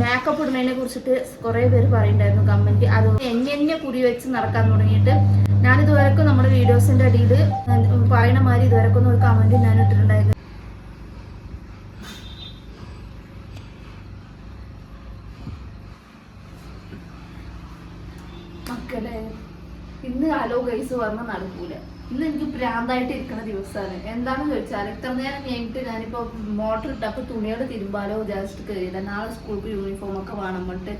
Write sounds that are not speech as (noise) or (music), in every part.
Makeup ഇടുന്നതിനെ കുറിച്ചിട്ട് കുറേ പേര് പറയുന്നുണ്ടായിരുന്നു കമന്റ്. അത് എങ്ങനെ കുടി വെച്ച് നടക്കാൻ തുടങ്ങിയിട്ട് ഞാൻ ഇതുവരെക്കും നമ്മുടെ വീഡിയോസിന്റെ അടിയിൽ പറയണ മാതിരി ഇതുവരെക്കും ഒരു കമന്റ് ഞാൻ ഇട്ടിട്ടുണ്ടായിരുന്നു മക്കളെ ഇന്ന് ഹലോ ഗൈസ് വന്ന് നടക്കൂല. ഇന്ന് എനിക്ക് പ്രാന്തായിട്ട് ഇരിക്കുന്ന ദിവസമാണ് എന്താണെന്ന് ചോദിച്ചാൽ ഇത്ര നേരം കഴിഞ്ഞിട്ട് ഞാനിപ്പോ മോട്ടർ ഇട്ടപ്പോൾ തുണിയോട് തിരുമ്പാലോ വിചാരിച്ചിട്ട് കയറിയത്. നാളെ സ്കൂൾക്ക് യൂണിഫോം ഒക്കെ വേണം പറഞ്ഞിട്ട്.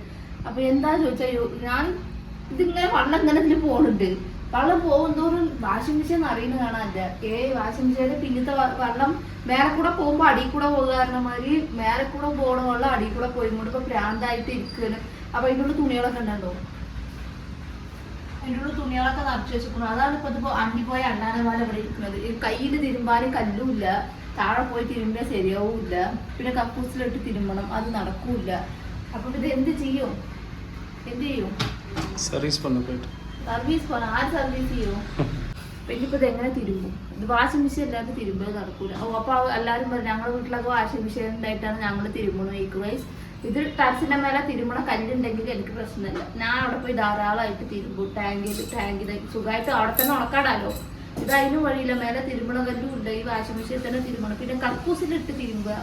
അപ്പൊ എന്താ ചോദിച്ചാൽ ഞാൻ ഇതിങ്ങനെ വള്ളം ഇങ്ങനെ ഇതിൽ പോകുന്നുണ്ട് വള്ളം പോകുന്തോറും വാഷിംഗ് മെഷീൻ അറിയുന്ന കാണാനില്ല ഏ വാഷിംഗ് മെഷീന്റെ പിന്നത്തെ വള്ളം മേലെ കൂടെ പോകുമ്പോ അടിയിൽ കൂടെ പോകുക കാരണം മാതിരി മേലെ കൂടെ പോകണ വെള്ളം അടിയിൽ കൂടെ പോയി ഇപ്പൊ പ്രാന്തായിട്ട് ഇരിക്കുകയാണ് അപ്പൊ അതിന്റെ ഉള്ളിൽ തുണികളൊക്കെ ഉണ്ടോ? എന്റെ ഉള്ളിൽ തുണികളൊക്കെ നിറച്ചു വെച്ചിരിക്കുന്നു. അതാണ് ഇപ്പോൾ അണ്ടി പോയ അണ്ണാനമാല ഇവിടെ ഇരിക്കുന്നത്. കയ്യിൽ തിരുമ്പാനും കല്ലുമില്ല. താഴെ പോയി തിരുമ്പിനെ ശരിയാവും ഇല്ല പിന്നെ കക്കൂസിലിട്ട് തിരുമ്പണം അത് നടക്കൂല അപ്പൊ ഇത് എന്ത് ചെയ്യും? എന്ത് ചെയ്യും? സർവീസ് സർവീസ് പോകണം ആര് സർവീസ് ചെയ്യും? (laughs) പിന്നിപ്പോൾ ഇത് എങ്ങനെ തിരുമ്പും? ഇത് വാഷിംഗ് മെഷീൻ എല്ലാവരും തിരുമ്പത് നടക്കൂല. അപ്പോൾ എല്ലാവരും പറയും ഞങ്ങളുടെ വീട്ടിലൊക്കെ വാഷിംഗ് മെഷീൻ ഉണ്ടായിട്ടാണ് ഞങ്ങൾ തിരുമ്പണം ഈക്വൈസ് ഇത് ടെറസിന്റെ മേലെ തിരുമണ കല്ലുണ്ടെങ്കിൽ എനിക്ക് പ്രശ്നമില്ല. ഞാൻ അവിടെ പോയി ധാരാളമായിട്ട് തിരുമ്പും. ടാങ്കിൽ ടാങ്കിൽ സുഖമായിട്ട് അവിടെ തന്നെ ഉണക്കാടാലോ? ഇത് അതിന് വഴിയില്ല. മേലെ തിരുമണ കല്ലും ഉണ്ട് ഈ വാഷിംഗ് മെഷീൻ തന്നെ തിരുമണം പിന്നെ കക്കൂസിലിട്ട് തിരുമ്പുക.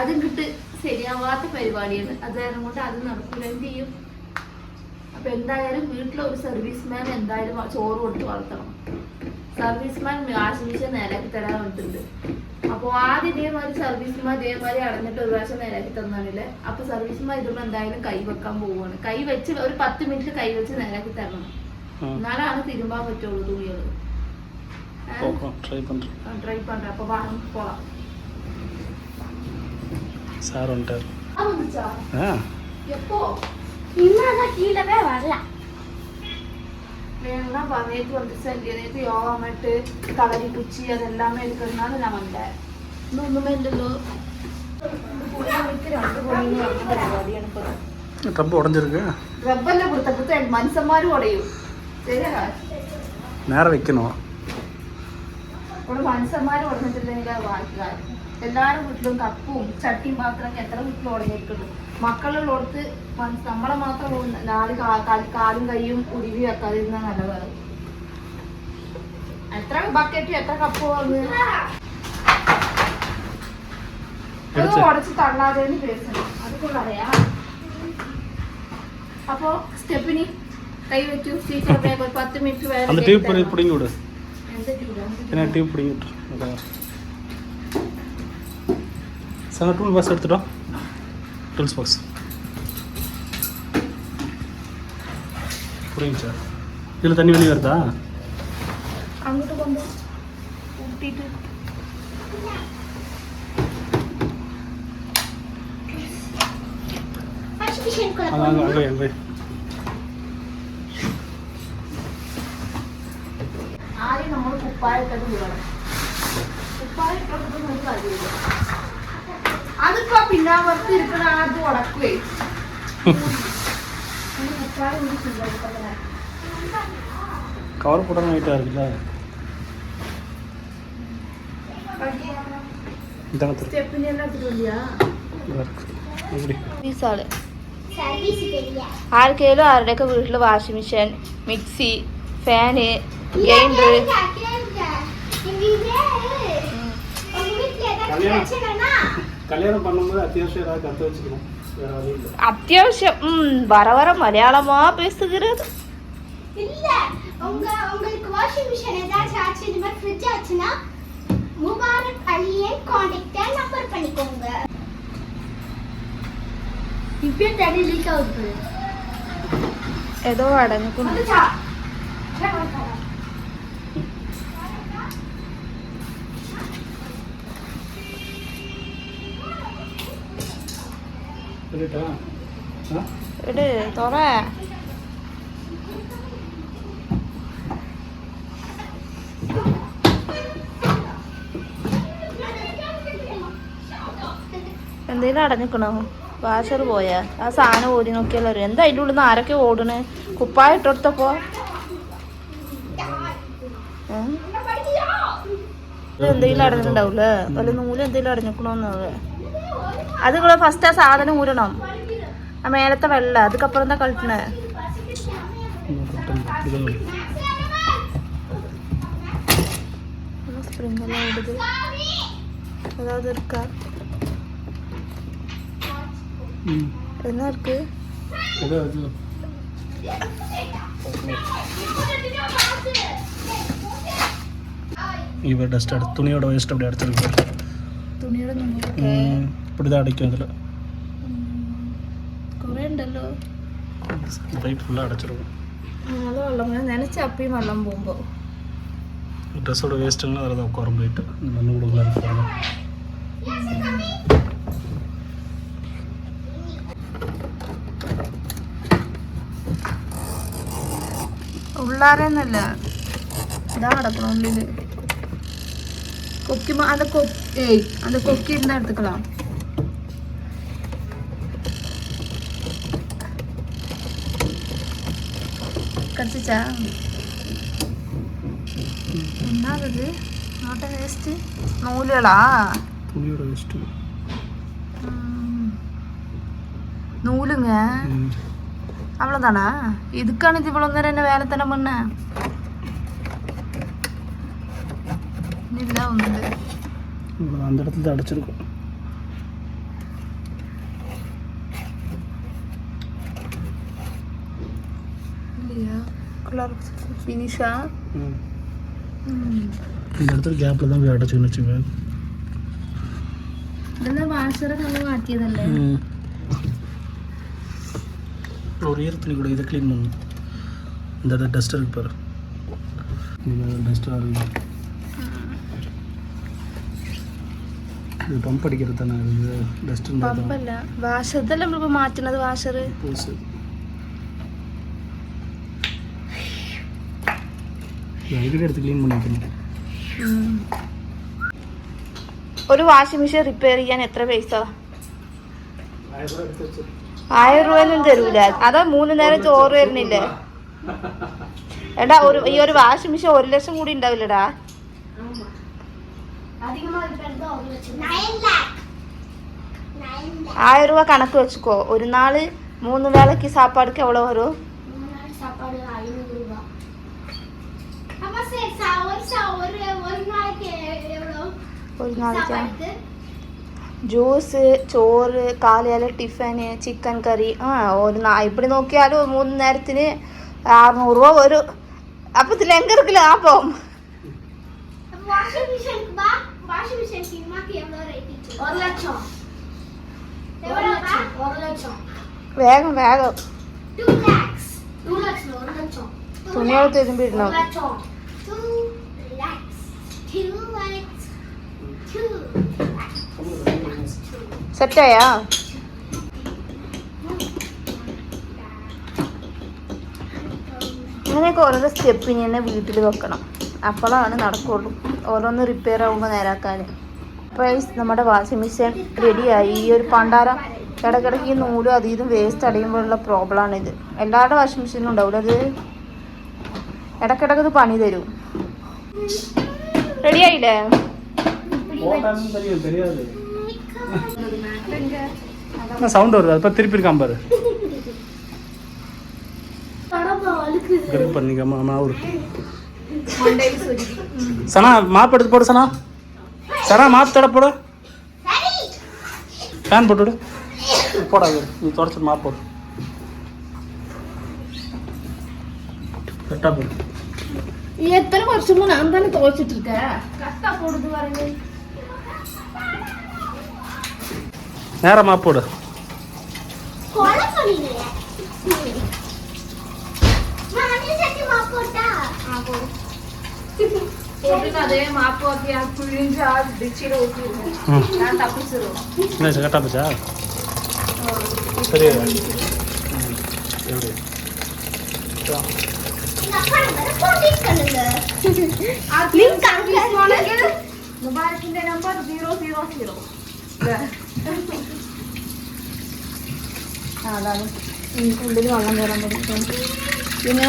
അതും കിട്ട് ശരിയാവാത്ത പരിപാടിയാണ്. അത് കാരണം കൊണ്ട് അത് നടക്കൂല എന്ത് ചെയ്യും. അപ്പൊ എന്തായാലും വീട്ടിലെ ഒരു സർവീസ് മാൻ എന്തായാലും ചോറ് കൊടുത്ത് വളർത്തണം. സർവീസ് മാൻ മെഷീൻ നേരാക്കി തരാൻ വേണ്ടിട്ടുണ്ട് അപ്പോൾ ആദ്യം ഇതേമാതിരി സർവീസുമാർ ഇതേമാതിരി അടഞ്ഞിട്ട് ഒരു പ്രാവശ്യം നേരാക്കി തന്നാണില്ല? അപ്പോൾ സർവീസുമാർ ഇതുമ്പോൾ എന്തായാലും കൈ വെക്കാൻ പോവുകയാണ് കൈ വെച്ച് ഒരു പത്ത് മിനിറ്റ് കൈ വെച്ച് നേരാക്കി തരണം. എന്നാലാണ് തിരുമ്പാൻ പറ്റുള്ളൂ തുണികൾ ട്രൈ പണ്ട. അപ്പോൾ വാങ്ങി പോവാം. సార్ ఉంటారు ఎప్పుడు నిన్న வேணும்னா வ- நேத்து வந்துச்சு இல்லையா நேத்து யோகா மேட்டு களரி குச்சி அது எல்லாமே இருக்கிறதுனால நான் வந்தேன் இன்னும் ஒண்ணுமே இல்லைல்லோ രണ്ട് പൊടിയും പറഞ്ഞ പരിപാടിയാണ് ഇപ്പൊ டப்பு உடஞ்சிருக்கு റബ്ബല്ല കൊടുത്ത കൊടുത്ത മനുഷ്യന്മാരും ഉടയും ശരിയാ நேரம் வைக்கணும் ഇവിടെ മനുഷ്യന്മാർ ഉടഞ്ഞിട്ടില്ലെങ്കിൽ അത് വാങ്ങിക്കുക എല്ലാവരുടെ വീട്ടിലും കപ്പും ചട്ടിയും പാത്രം എത്ര വീട്ടിലും ഉടങ്ങിയിട്ടുണ്ട് മക്കളുള്ളവർക്ക് നമ്മളെ മാത്രം നാല് കാലും കൈയും ഉരുവി വെക്കാതിരുന്ന നല്ലതാണ് എത്ര ബക്കറ്റ് എത്ര കപ്പ് ഉടച്ച് തള്ളാതെ പേസണം അതൊക്കെ പറയാ. സ്റ്റെപ്പിനി കൈ വെച്ചു സീറ്റ് പത്ത് മിനിറ്റ് വേറെ എന്താ പിടിങ്ങി വിടും ട്യൂബ് പിടിങ്ങി சார் டூல் பாக்ஸ் எடுத்துட்டோம் டூல்ஸ் பாக்ஸ் புரியுங்க சார் இதில் தண்ணி வெளியே வருதா അങ്ങോട്ട് കൊണ്ട് കൂട്ടിയിട്ട് വാഷിംഗ് മെഷീൻ அங்கே அங்கே அங்கே அங்கே ആദ്യം നമ്മൾ കുപ്പായിട്ടത് വിടണം കുപ്പായിട്ടത് ഒരു കാര്യമില്ല അതിപ്പോ കവർ പൊടാനായിട്ടായിരുന്നില്ല ആർക്കെങ്കിലും ആരുടെയൊക്കെ വീട്ടിൽ washing machine mixie fan grinder கல்யாணம் பண்ணும்போது அத்தியாவசியம் ஏதாவது கற்று வச்சுக்கணும். அத்தியாவசியம் வர வர மலையாளமா பேசுகிறது. இல்ல உங்க உங்களுக்கு வாஷிங் மிஷின் ஏதாச்சும் ஆச்சு இந்த மாதிரி ஃப்ரிட்ஜ் ஆச்சுன்னா முபாரக் அலியன் காண்டாக்ட் நம்பர் பண்ணிக்கோங்க. இப்பயும் தண்ணி லீக் ஆகுது. ஏதோ அடங்குக்கும் എട് എന്തേലും അടഞ്ഞിക്കണോ? വാഷർ പോയാ? ആ സാധനം ഓടി നോക്കിയാലോ. എന്താ അതിന്റെ ഉള്ളിൽ നിന്ന് ആരൊക്കെ ഓടണേ? കുപ്പായ ഇട്ടെടുത്തപ്പോ? എന്തെങ്കിലും അടഞ്ഞിട്ടുണ്ടാവൂലേ? വല്ല നൂൽ എന്തെങ്കിലും അടഞ്ഞിക്കണോന്ന് അത് നിങ്ങൾ ഫസ്റ്റ് ആ സാധനം ഊരണം. ആ മേലത്തെ വെള്ളം അതുക്കപ്പുറം എന്താ കളിക്കണേ സ്പ്രിങ്കെല്ലാം ഇടുത് അതാത് ഇവിടെ ഡസ്റ്റ് വേസ്റ്റ് അവിടെ അടുത്തെടുക്കാം തുണിയുടെ ഇപ്പോഴും അടയ്ക്കുമെങ്കിൽ കുറേ ഉണ്ടല്ലോ. പ്ലേറ്റ് ഫുള്ള് അടച്ചിടും. അത് വെള്ളം നനച്ച അപ്പിയും വെള്ളം പോകുമ്പോൾ ഡ്രസ്സോട് വേസ്റ്റ് അല്ല നല്ല നോക്കാം പ്ലേറ്റ് മണ്ണ് കൊടുക്കാൻ ഉള്ളാരെന്നല്ല ഇതാ അടക്കണം ഉള്ളിൽ. കൊക്കി അത് കൊക്കി ഏയ് അത് കൊക്കി എന്താ എടുത്തുക്കളാം. கிடச்சிச்சா என்ன அது நாட்டை வேஸ்ட்டு நூலுகளா துணியோட வேஸ்ட்டு நூலுங்க அவ்வளோதானா இதுக்கான இது இவ்வளோ நேரம் என்ன வேலை தானே பண்ண? இல்லை வந்து. அந்த இடத்துல அடைச்சிருக்கோம். இல்லையா கலர் ஃபினிஷா ம். இந்த இடத்துல கேப்பில் தான் போய் அடைச்சிக்கணும் வச்சுக்கோங்க ഇതെല്ലാം വാഷറ് നമ്മൾ മാറ്റിയതല്ലേ ம். ஒரு ஈர துணி கூட இதை க்ளீன் பண்ணணும் இந்த டஸ்ட் இருக்கு பாரு இந்த டஸ்ட்டாக இருக்கு இது பம்ப் அடிக்கிறது தானே இது டஸ்ட் இருந்தால் தான் പമ്പല്ല വാഷർ ഇതല്ലേ നമ്മളിപ്പോൾ മാറ്റണത് വാഷർ புதுசு அடிக்கடி எடுத்து க்ளீன் பண்ணி வைக்கணும் ഒരു വാഷിംഗ് മെഷീൻ റിപ്പയർ ചെയ്യാൻ എത്ര പൈസ ஆயிரம் ரூபா எடுத்து வச்சு ആയിരം രൂപയൊന്നും തരൂല അതാ മൂന്ന് നേരം ചോറ് വരുന്നില്ലേ എടാ ഒരു ഈ ഒരു വാഷിംഗ് മെഷീൻ ഒരു ലക്ഷം കൂടി ഉണ്ടാവില്ലടാ அதிகமா இருக்கிறது ஒரு லட்சம் நைன் லேக் நைன் லேக் ஆயிரம் ரூபா கணக்கு ഒരു നാളേക്ക് ജ്യൂസ് ചോറ് കാലയില ടിഫന് ചിക്കൻ കറി ആ ഒരു ഇപ്പടി നോക്കിയാലും മൂന്ന് നേരത്തിന് അറുന്നൂറ് രൂപ വരും. അപ്പൊ ഇതിൽ എങ്കിറക്കില്ല ആ പോവും വേഗം വേഗം. 2 ലാക്സ് 2 ലാക്സ് 1 ലക്ഷം. tomorrow they will be അങ്ങനെയൊക്കെ ഓരോരോ സ്റ്റെപ്പ് ഇനി തന്നെ വീട്ടിൽ വെക്കണം. അപ്പോഴാണ് നടക്കുള്ളൂ. ഓരോന്ന് റിപ്പയർ ആവുമ്പോൾ നേരാക്കാൻ പ്രൈസ് നമ്മുടെ വാഷിംഗ് മെഷീൻ റെഡിയായി ഈ ഒരു പണ്ടാര ഇടക്കിടയ്ക്ക് ഈ നൂലും അതീതും വേസ്റ്റ് അടയുമ്പോഴുള്ള പ്രോബ്ലമാണിത് എല്ലാവരുടെ വാഷിംഗ് മെഷീനും ഉണ്ടാവില്ല അത്? ഇടയ്ക്കിടയ്ക്ക് ഇത് പണി തരും റെഡിയായില്ലേ போட்டாலும் தெரியும் தெரியாது சவுண்ட் வருது அப்போ திருப்பி இருக்கான் பாரு கரெக்ட் பண்ணிக்காம மாவு சனா மாப் எடுத்து போடு சனா சனா மாப் தட போடு ஃபேன் போட்டு விடு போடாது நீ தொடச்சிட்டு மாப் போடு கரெக்டாக போடு எத்தனை வருஷமும் நான் தானே துவைச்சிட்டு இருக்கேன்? கரெக்டாக போடுது வரங்க நேரமாக போடு. கரெக்டாக போச்சா சரி. നമ്പർ ഉള്ളിൽ വള്ളം കയറാൻ പറ്റും പിന്നെ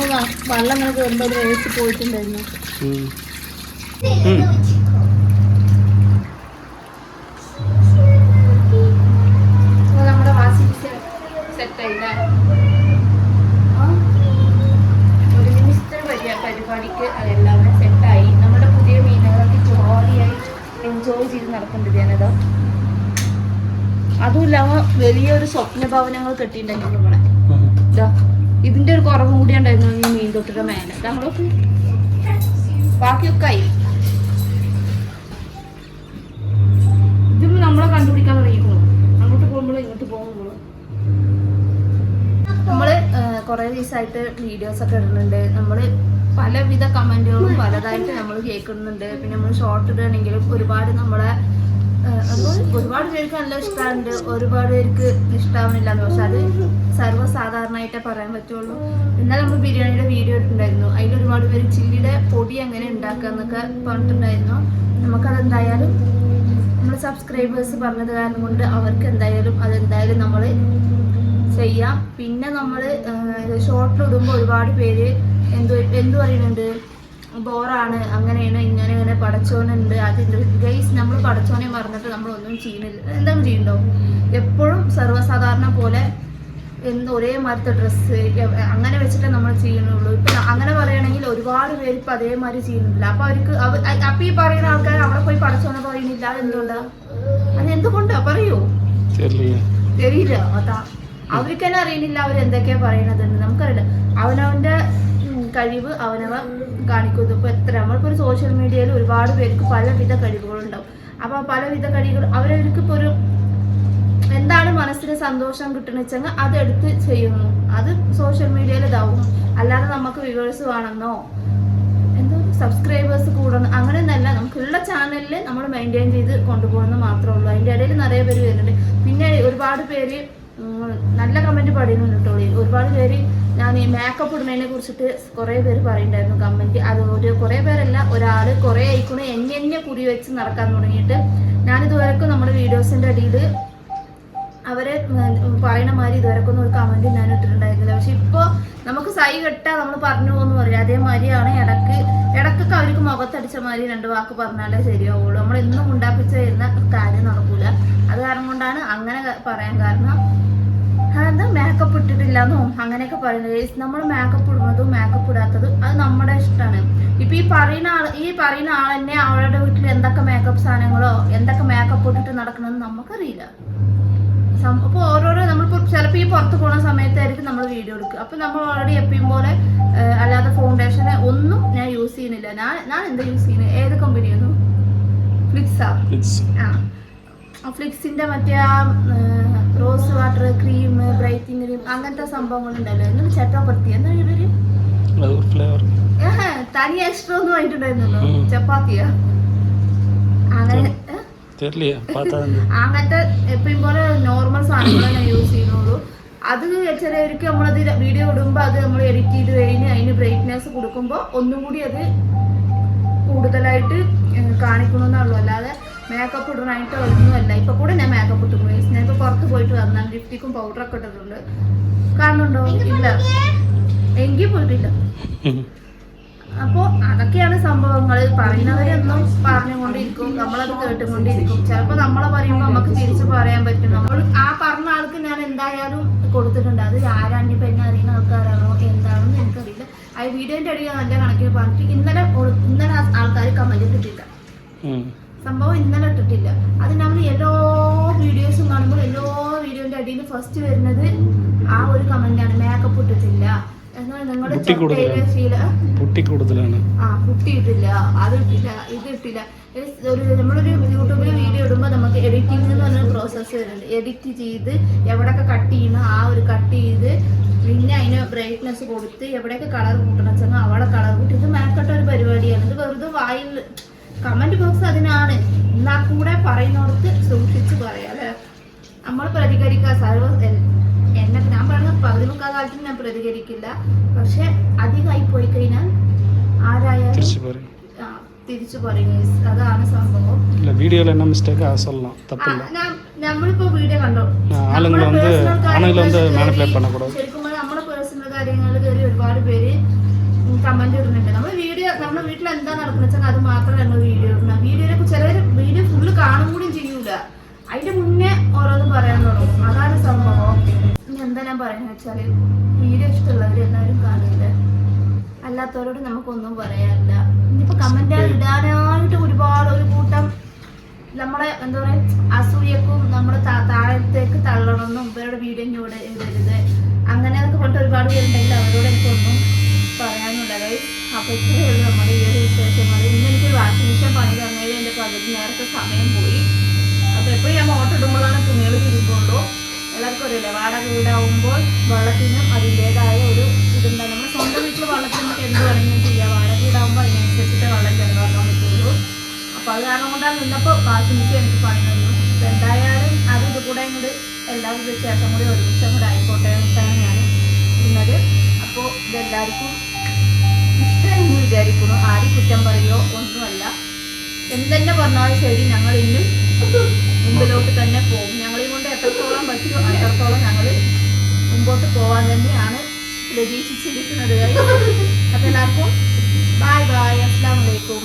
വള്ളം ഇങ്ങനെ കയറുമ്പോൾ വേസ്റ്റ് പോയിട്ടുണ്ടായിരുന്നു അതുമില്ല വലിയൊരു സ്വപ്ന ഭവനങ്ങൾ കെട്ടിയിട്ടുണ്ടായിരുന്നു ഇവിടെ ഇതാ ഇതിന്റെ ഒരു കുറവും കൂടി ഉണ്ടായിരുന്നു ഈ മീൻ തൊട്ടിയുടെ മേലെ. നമ്മളൊക്കെ ബാക്കിയൊക്കെ ആയി. ഇത് നമ്മളെ കണ്ടുപിടിക്കാൻ തുടങ്ങിക്കോളും അങ്ങോട്ട് പോകുമ്പോഴും ഇങ്ങോട്ട് പോകുമ്പോഴും നമ്മൾ കുറെ ദിവസമായിട്ട് വീഡിയോസ് ഒക്കെ ഇടുന്നുണ്ട്. നമ്മൾ പലവിധ കമന്റുകളും പലതായിട്ട് നമ്മൾ കേൾക്കുന്നുണ്ട്. പിന്നെ നമ്മൾ ഷോർട്ട് ഇടുകയാണെങ്കിലും ഒരുപാട് നമ്മളെ ഏഹ്, അപ്പൊ ഒരുപാട് പേർക്ക് നല്ല ഇഷ്ടമുണ്ട് ഒരുപാട് പേർക്ക് ഇഷ്ടാവുന്നില്ല. പക്ഷെ അത് സർവസാധാരണമായിട്ടേ പറയാൻ പറ്റുള്ളൂ. എന്നാൽ നമ്മൾ ബിരിയാണിയുടെ വീഡിയോ ഇട്ടിട്ടുണ്ടായിരുന്നു അതിൽ ഒരുപാട് പേര് ചില്ലിയുടെ പൊടി എങ്ങനെ ഉണ്ടാക്കുക എന്നൊക്കെ പറഞ്ഞിട്ടുണ്ടായിരുന്നു. നമുക്കത് എന്തായാലും നമ്മൾ സബ്സ്ക്രൈബേഴ്സ് പറഞ്ഞത് കാരണം കൊണ്ട് അവർക്ക് എന്തായാലും അതെന്തായാലും നമ്മൾ ചെയ്യാം. പിന്നെ നമ്മൾ ഷോർട്ടിൽ ഇടുമ്പോൾ ഒരുപാട് പേര് എന്ത് എന്ത് പറയുന്നുണ്ട്? ബോറാണ് അങ്ങനെയാണ് ഇങ്ങനെ ഇങ്ങനെ പടച്ചോനുണ്ട് അതിന്റെ ഗൈസ് നമ്മൾ പടച്ചോനെ മറന്നിട്ട് നമ്മളൊന്നും ചെയ്യുന്നില്ല എന്തെങ്കിലും ചെയ്യണ്ടോ? എപ്പോഴും സർവസാധാരണ പോലെ എന്ത് ഒരേ മാതിരത്തെ ഡ്രസ്സ് അങ്ങനെ വെച്ചിട്ട് നമ്മൾ ചെയ്യുന്നുള്ളൂ. ഇപ്പം അങ്ങനെ പറയുകയാണെങ്കിൽ ഒരുപാട് പേര് ഇപ്പം അതേമാതിരി ചെയ്യുന്നില്ല അപ്പം അവർക്ക് അപ്പം ഈ പറയുന്ന ആൾക്കാർ അവിടെ പോയി പടച്ചോനെ പറയുന്നില്ല? അതെന്തുകൊണ്ടാ? അത് എന്തുകൊണ്ടാ? പറയൂ. ശരിയില്ല അതാ അവർക്ക് തന്നെ അറിയുന്നില്ല അവർ എന്തൊക്കെയാ പറയണത് നമുക്കറിയില്ല അവനവന്റെ കഴിവ് അവനവ കാണിക്കുന്നു ഇപ്പൊ എത്ര? നമ്മളിപ്പോ ഒരു സോഷ്യൽ മീഡിയയിൽ ഒരുപാട് പേർക്ക് പലവിധ കഴിവുകളുണ്ടാവും. അപ്പോൾ പലവിധ കഴിവുകൾ അവരവർക്ക് ഇപ്പൊ ഒരു എന്താണ് മനസ്സിന് സന്തോഷം കിട്ടണെന്ന് വെച്ചെങ്കിൽ അതെടുത്ത് ചെയ്യുന്നു. അത് സോഷ്യൽ മീഡിയയിൽ ഇതാവും. അല്ലാതെ നമുക്ക് വ്യൂവേഴ്സ് വേണമെന്നോ എന്തോ സബ്സ്ക്രൈബേഴ്സ് കൂടണം. അങ്ങനെയൊന്നല്ല. നമുക്കുള്ള ചാനലിൽ നമ്മൾ മെയിന്റെയിൻ ചെയ്ത് കൊണ്ടുപോകണമെന്ന് മാത്രമേ ഉള്ളൂ. അതിന്റെ ഇടയിൽ നിറയെ പേര് വരുന്നുണ്ട്. പിന്നെ ഒരുപാട് പേര് നല്ല കമന്റ് പറയുന്നുണ്ട് കേട്ടോ. ഒരുപാട് പേര് ഞാൻ ഈ മേക്കപ്പ് ഇടുന്നതിനെ കുറിച്ചിട്ട് കുറേ പേര് പറയുന്നുണ്ടായിരുന്നു കമന്റ് അത് ഒരു കുറേ പേരല്ല ഒരാൾ കുറേ ആയിക്കണ എന്നെ എന്നെ കുറി വെച്ച് നടക്കാൻ തുടങ്ങിയിട്ട് ഞാനിതുവരെക്കും നമ്മുടെ വീഡിയോസിന്റെ അടിയിൽ അവരെ പറയണ മാതിരി ഇതുവരെക്കും ഒരു കമന്റ് ഞാൻ ഇട്ടിട്ടുണ്ടായിരുന്നില്ല. പക്ഷെ ഇപ്പൊ നമുക്ക് സൈ കെട്ടാ നമ്മൾ പറഞ്ഞു പോകുന്നു പറയും അതേമാതിരിയാണ് ഇടയ്ക്ക് ഇടക്കൊക്കെ അവർക്ക് മുഖത്തടിച്ച മാതിരി രണ്ട് വാക്ക് പറഞ്ഞാലേ ശരിയാവുള്ളൂ. നമ്മൾ ഇന്നും ഉണ്ടാപ്പിച്ച വരുന്ന കാര്യം നടക്കൂല. അത് കാരണം കൊണ്ടാണ് അങ്ങനെ പറയാൻ കാരണം അതെന്താ മേക്കപ്പ് ഇട്ടിട്ടില്ലെന്നോ അങ്ങനെയൊക്കെ പറയുന്നത് നമ്മൾ മേക്കപ്പ് ഇടുന്നതും മേക്കപ്പ് ഇടാത്തതും അത് നമ്മുടെ ഇഷ്ടമാണ്. ഇപ്പൊ ഈ പറയുന്ന ആൾ ഈ പറയുന്ന ആൾ തന്നെ അവളുടെ വീട്ടിൽ എന്തൊക്കെ മേക്കപ്പ് സാധനങ്ങളോ എന്തൊക്കെ മേക്കപ്പ് ഇട്ടിട്ട് നടക്കണമെന്ന് നമുക്കറിയില്ല. അപ്പോൾ അപ്പൊ ഓരോരോ നമ്മളിപ്പോ ചിലപ്പോൾ ഈ പുറത്ത് പോകുന്ന സമയത്തായിരിക്കും നമ്മൾ വീഡിയോ എടുക്കുക. അപ്പൊ നമ്മൾ ഓൾറെഡി എപ്പോഴും പോലെ അല്ലാതെ ഫൗണ്ടേഷൻ ഒന്നും ഞാൻ യൂസ് ചെയ്യുന്നില്ല. ഞാൻ ഞാൻ എന്താ യൂസ് ചെയ്യുന്നത്? ഏത് കമ്പനിയായിരുന്നു ഫ്ലിക്സാ ആ. ഫ്ലിക്സിന്റെ മറ്റേ ആ rose water cream brightening cream അങ്ങനത്തെ സംഭവങ്ങളുണ്ടല്ലോ. എന്തൊരു ചപ്പാപ്പത്തി എന്തൊരു തനി എക്സ്ട്രാ ഒന്നും ആയിട്ടുണ്ടായിരുന്നല്ലോ. ചപ്പാത്തിയാ? (laughs) അങ്ങനത്തെ എപ്പോഴും പോലെ നോർമൽ സാധനങ്ങൾ യൂസ് ചെയ്യുന്നുള്ളൂ. അത് ചിലവർക്ക് നമ്മളത് വീഡിയോ ഇടുമ്പോൾ അത് നമ്മൾ എഡിറ്റ് ചെയ്ത് കഴിഞ്ഞ് അതിന് ബ്രൈറ്റ്നെസ് കൊടുക്കുമ്പോൾ ഒന്നും കൂടി അത് കൂടുതലായിട്ട് കാണിക്കണമെന്നുള്ളൂ അല്ലാതെ മേക്കപ്പ് ഇടാനായിട്ട് ഒന്നുമല്ല ഇപ്പൊ കൂടെ ഞാൻ മേക്കപ്പ് ഇട്ട്. പോയി ഞാൻ ഇപ്പൊ പുറത്ത് പോയിട്ട് വന്നാൽ ലിപ്റ്റിക്കും പൗഡറൊക്കെ ഇട്ടിട്ടുണ്ട്. കാണുന്നുണ്ടോ? ഇല്ല. എങ്കിൽ പോയിട്ടില്ല. അപ്പോ അതൊക്കെയാണ് സംഭവങ്ങൾ പറയുന്നവരൊന്നും പറഞ്ഞുകൊണ്ടിരിക്കും. നമ്മളത് കേട്ടുകൊണ്ടിരിക്കും. ചിലപ്പോ നമ്മളെ പറയുമ്പോ നമുക്ക് തിരിച്ചു പറയാൻ പറ്റും. നമ്മൾ ആ പറഞ്ഞ ആൾക്ക് ഞാൻ എന്തായാലും കൊടുത്തിട്ടുണ്ട്. അത് ആരാണ്? ഇപ്പം എന്നെ അറിയുന്ന ആൾക്കാരാണോ? എന്താണെന്ന് എനിക്കറിയില്ല. ആ വീഡിയോന്റെ അടിയിൽ നല്ല കണക്കിന് പറഞ്ഞിട്ട് ഇന്നലെ ഇന്നലെ ആൾക്കാർ കമന്റ് കിട്ടിയിട്ടില്ല സംഭവം ഇന്നലെ ഇട്ടിട്ടില്ല. അത് നമ്മൾ എല്ലാ വീഡിയോസും കാണുമ്പോൾ എല്ലാ വീഡിയോന്റെ അടിയിൽ ഫസ്റ്റ് വരുന്നത് ആ ഒരു കമന്റ് ആണ്. മേക്കപ്പ് ഇട്ടിട്ടില്ല. കൂടുതലാണ്. ആ? പുട്ടി ഇട്ടില്ല. അത് ഇട്ടില്ല. ഇത് ഇട്ടില്ല. ഒരു നമ്മളൊരു യൂട്യൂബിൽ വീഡിയോ ഇടുമ്പോൾ നമുക്ക് എഡിറ്റിംഗ് എന്ന് പറഞ്ഞൊരു പ്രോസസ്സ് വരുന്നുണ്ട്. എഡിറ്റ് ചെയ്ത് എവിടെയൊക്കെ കട്ട് ചെയ്യണം ആ ഒരു കട്ട് ചെയ്ത് പിന്നെ അതിന് ബ്രൈറ്റ്നസ് കൊടുത്ത് എവിടെയൊക്കെ കളർ കൂട്ടണം വെച്ചാൽ അവിടെ കളർ കൂട്ടി. ഇത് മേക്കട്ട ഒരു പരിപാടിയാണ്. ഇത് വെറുതെ വായിൽ കമന്റ് ബോക്സ് അതിനാണ് എന്നാ കൂടെ പറയുന്നിടത്ത് സൂക്ഷിച്ച് പറയാം അല്ലേ നമ്മൾ പ്രതികരിക്കുക സർവ എൽ- എന്നെ ഞാൻ പറയുന്നത് പകുതി മുക്കാൽ കാലത്ത് ഞാൻ പ്രതികരിക്കില്ല പക്ഷെ അധികമായി പോയി കഴിഞ്ഞാൽ ആരായാലും திருச்சி பாரு ആ, തിരിച്ചു പറയും guys. അതാണ് സംഭവം இல்லை வீடியோவில் என்ன மிஸ்டேக் அதை சொல்லலாம் தப்பு இல்லை ആ, നം- നമ്മളിപ്പോ വീഡിയോ കണ്ടോ ആ, ആളുങ്ങൾ നമ്മളെ வந்து- personal ആളുങ്ങൾ வந்து കാര്യങ്ങള് manipulate കയറി- பண்ணக்கூடாது. ശരിക്കും പറഞ്ഞാൽ നമ്മുടെ പേഴ്സണൽ കാര്യങ്ങൾ കയറി ഒരുപാട് പേര് കമന്റ് ഇടുന്നുണ്ട് നമ്മൾ വീഡിയോ നമ്മുടെ വീട്ടിൽ എന്താ നടക്കുന്നത് വെച്ചാൽ അത് മാത്രമേ ഞങ്ങൾ വീഡിയോ ഇടണം. വീഡിയോ ചിലർ വീഡിയോ ഫുള്ള് കാണും കൂടിയും ചെയ്യൂല. അതിന്റെ മുന്നേ ഓരോന്നും പറയാൻ തുടങ്ങും. അതാണ് സംഭവം. ഇനി എന്താ ഞാൻ പറയുന്നത് വെച്ചാൽ വീഡിയോ ഇഷ്ടമുള്ളവർ എല്ലാവരും കാണില്ല അല്ലാത്തവരോട് നമുക്കൊന്നും പറയാനില്ല ഇനിയിപ്പോ കമന്റ് ഇടാനായിട്ട് ഒരുപാട് ഒരു കൂട്ടം നമ്മളെ എന്താ പറയാ അസൂയക്കും നമ്മൾ താഴത്തേക്ക് തള്ളണമെന്നും ഇവരുടെ വീഡിയോ എഴുതരുത് അങ്ങനെയൊക്കെ പറഞ്ഞിട്ട് ഒരുപാട് പേരുണ്ടെങ്കിൽ അവരോട് എനിക്കൊന്നും പറയാനുള്ള അപ്പൊ ഇത്രയേ നമ്മുടെ ഈ ഒരു വിശേഷങ്ങൾ ഇന്ന് എനിക്ക് വാഷിംഗ് മെഷീൻ പണി തന്നതിൽ എന്റെ പകുതി നേരത്തെ സമയം പോയി. അപ്പോൾ എപ്പോഴും ഞാൻ മോട്ടർ ഇടുമ്പോഴാണ് തുണികൾ തിരുമ്പുള്ളൂ. എല്ലാവർക്കും അറിയില്ലേ വാടക വീടാവുമ്പോൾ വെള്ളത്തിനും അതിന്റേതായ ഒരു ഇതുണ്ടാകും നമ്മുടെ സ്വന്തം വീട്ടിൽ വെള്ളത്തിന് നമുക്ക് എന്ത് വേണമെങ്കിലും ചെയ്യാം. വാടക വീടാവുമ്പോൾ അതിനനുസരിച്ചിട്ട് വെള്ളം ചെലവാക്കാൻ പറ്റുള്ളൂ. അപ്പോൾ അത് കാരണം കൊണ്ടാണ് നിന്നപ്പോൾ വാഷിംഗ് മെഷീൻ എനിക്ക് പണി തന്നു. അപ്പോൾ എന്തായാലും അത് ഇത് കൂടെ ഇങ്ങോട്ട് എല്ലാവരും വ്യത്യാസം കൂടി ഒരുമിച്ച് അങ്ങോട്ട് ആയിക്കോട്ടെ എന്നിട്ടാണ് ഞാൻ ഇന്നത് അപ്പോൾ ഇതെല്ലാവർക്കും ഇഷ്ടമെന്ന് വിചാരിക്കുന്നു ആര് കുറ്റം പറയോ? ഒന്നുമല്ല. എന്തെന്നെ പറഞ്ഞാലും ശരി ഞങ്ങൾ ഇന്നും മുമ്പിലോട്ട് തന്നെ പോകും. ഞങ്ങളെയും കൊണ്ട് എത്രത്തോളം പറ്റുമോ അത്രത്തോളം ഞങ്ങൾ മുമ്പോട്ട് പോവാൻ തന്നെയാണ് പ്രതീക്ഷിച്ചിരിക്കുന്നത്. അപ്പൊ എല്ലാവർക്കും ബായ് ബായ് അസ്സാം വലൈക്കും